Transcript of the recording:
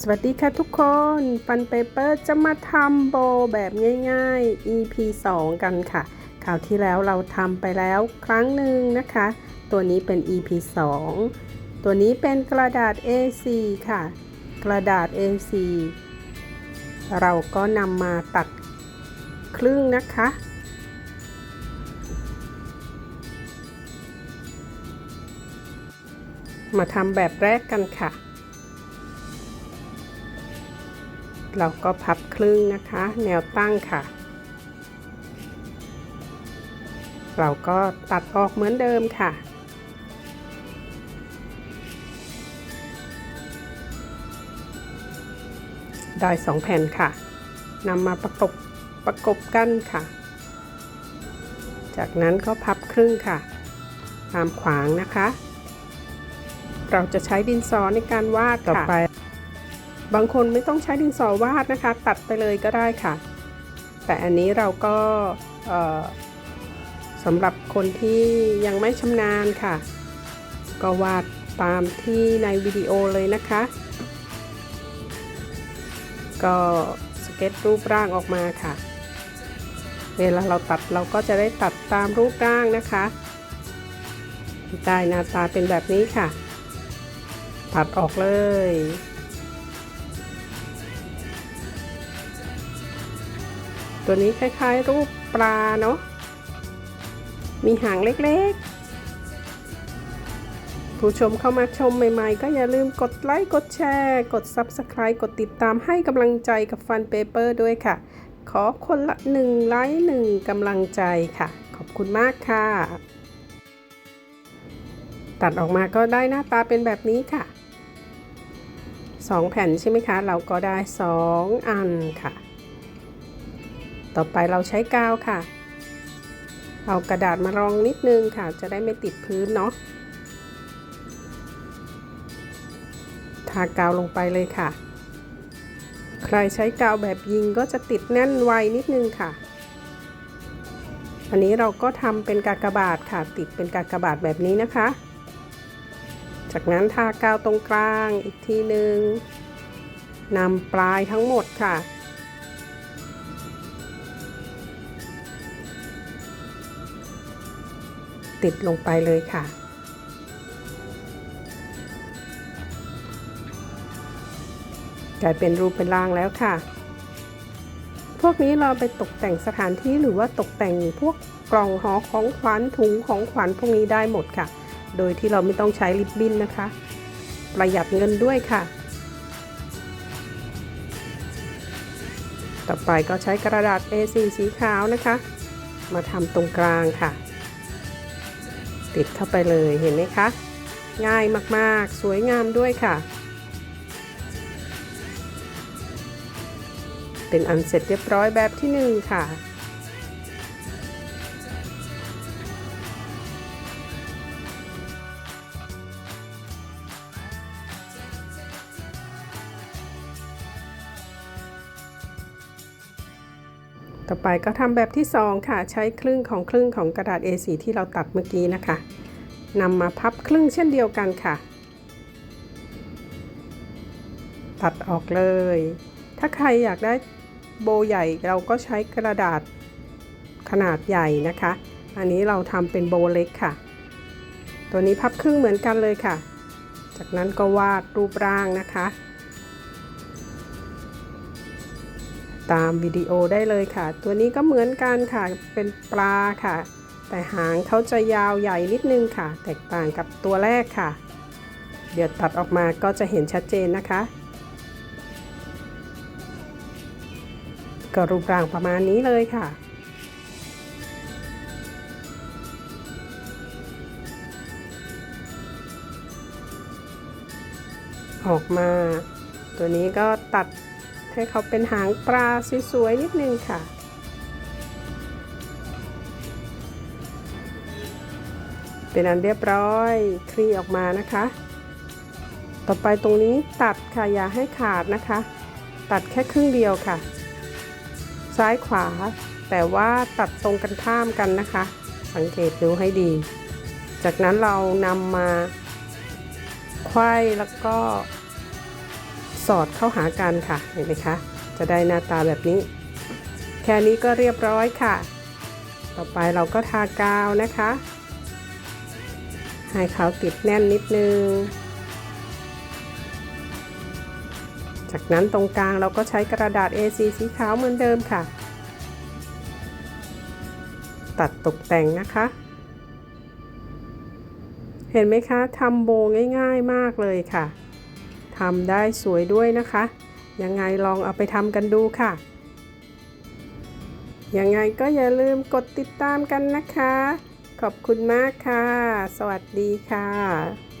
สวัสดีค่ะทุกคนฟันเปเปอร์จะมาทำโบแบบง่าย ๆ EP 2 กันค่ะคราวที่แล้วเราทำไปแล้วครั้งหนึ่งนะคะ ตัวนี้เป็น EP 2 ตัวนี้เป็นกระดาษ A4 ค่ะ กระดาษ A4 เราก็นำมาตัดครึ่งนะคะ มาทำแบบแรกกันค่ะ เราก็พับครึ่งนะคะ แนวตั้งค่ะ เราก็ตัดออกเหมือนเดิมค่ะ ได้สองแผ่นค่ะนำมาประกบประกบกันค่ะ จากนั้นก็พับครึ่งค่ะ ตามขวางนะคะ เราจะใช้ดินสอในการวาดต่อไป บางคนไม่ต้องใช้ดินสอวาดนะคะ ตัดไปเลยก็ได้ค่ะ แต่อันนี้เราก็สำหรับคนที่ยังไม่ชำนาญค่ะ ก็วาดตามที่ในวิดีโอเลยนะคะ ก็สเก็ตรูปร่างออกมาค่ะ เวลาเราตัดเราก็จะได้ตัดตามรูปร่างนะคะได้หน้าตาเป็นแบบนี้ค่ะ ตัดออกเลย ตัวนี้คล้ายๆ รูปปลาเนาะ มีหางเล็กๆ ผู้ชมเข้ามาชมใหม่ๆ ก็อย่าลืมกดไลค์ กดแชร์ กด Subscribe กดติดตามให้กำลังใจกับฟันเปเปอร์ด้วยค่ะ ขอคนละหนึ่งไลค์หนึ่งกำลังใจค่ะ ขอบคุณมากค่ะ ตัดออกมาก็ได้หน้าตาเป็นแบบนี้ค่ะ 2 แผ่นใช่ไหมคะ เราก็ได้ 2 อันค่ะ ต่อไปเราใช้กาวค่ะ เอากระดาษมารองนิดนึงค่ะ จะได้ไม่ติดพื้นเนาะ ทากาวลงไปเลยค่ะ ใครใช้กาวแบบยิงก็จะติดแน่นไวนิดนึงค่ะ อันนี้เราก็ทำเป็นกากบาทค่ะ ติดเป็นกากบาทแบบนี้นะคะ จากนั้นทากาวตรงกลางอีกทีหนึ่งนำปลายทั้งหมดค่ะ ติดลงไปเลยค่ะ กลายเป็นรูปเป็นร่างแล้วค่ะ พวกนี้เราไปตกแต่งสถานที่หรือว่าตกแต่งพวกกล่องหอของขวัญถุงของขวัญพวกนี้ได้หมดค่ะ โดยที่เราไม่ต้องใช้ริบบิ้นนะคะ ประหยัดเงินด้วยค่ะต่อไปก็ใช้กระดาษ A4 สีขาวนะคะ มาทำตรงกลางค่ะ ติดเข้าไปเลยเห็นไหมคะ ง่ายมากๆ สวยงามด้วยค่ะ เป็นอันเสร็จเรียบร้อยแบบที่หนึ่งค่ะ ต่อไปก็ทำแบบที่ 2 ค่ะ ใช้ครึ่งของครึ่งของกระดาษ A4 ที่เราตัดเมื่อกี้นะคะนำมาพับครึ่งเช่นเดียวกันค่ะ ตัดออกเลย ถ้าใครอยากได้โบใหญ่เราก็ใช้กระดาษขนาดใหญ่นะคะ อันนี้เราทำเป็นโบเล็กค่ะ ตัวนี้พับครึ่งเหมือนกันเลยค่ะ จากนั้นก็วาดรูปร่างนะคะ ตามวิดีโอได้เลยค่ะ ตัวนี้ก็เหมือนกันค่ะเป็นปลาค่ะ แต่หางเขาจะยาวใหญ่นิดนึงค่ะ แตกต่างกับตัวแรกค่ะ เดี๋ยวตัดออกมาก็จะเห็นชัดเจนนะคะ ก็รูปร่างประมาณนี้เลยค่ะออกมา ตัวนี้ก็ตัด ให้เขาเป็นหางปลาสวยๆนิดนึงค่ะ เป็นอันเรียบร้อยคลี่ออกมานะคะ ต่อไปตรงนี้ตัดค่ะอย่าให้ขาดนะคะ ตัดแค่ครึ่งเดียวค่ะ ซ้ายขวา แต่ว่าตัดตรงกันข้ามกันนะคะ สังเกตดูให้ดี จากนั้นเรานำมาไขว้แล้วก็ สอดเข้าหากันค่ะเห็นไหมคะ จะได้หน้าตาแบบนี้ แค่นี้ก็เรียบร้อยค่ะ ต่อไปเราก็ทากาวนะคะให้เขาติดแน่นนิดนึง จากนั้นตรงกลางเราก็ใช้กระดาษ A4 สีขาวเหมือนเดิมค่ะ ตัดตกแต่งนะคะ เห็นไหมคะทำโบง่ายๆมากเลยค่ะ ทำได้สวยด้วยนะคะ ยังไงลองเอาไปทำกันดูค่ะ ยังไงก็อย่าลืมกดติดตามกันนะคะ ขอบคุณมากค่ะ สวัสดีค่ะ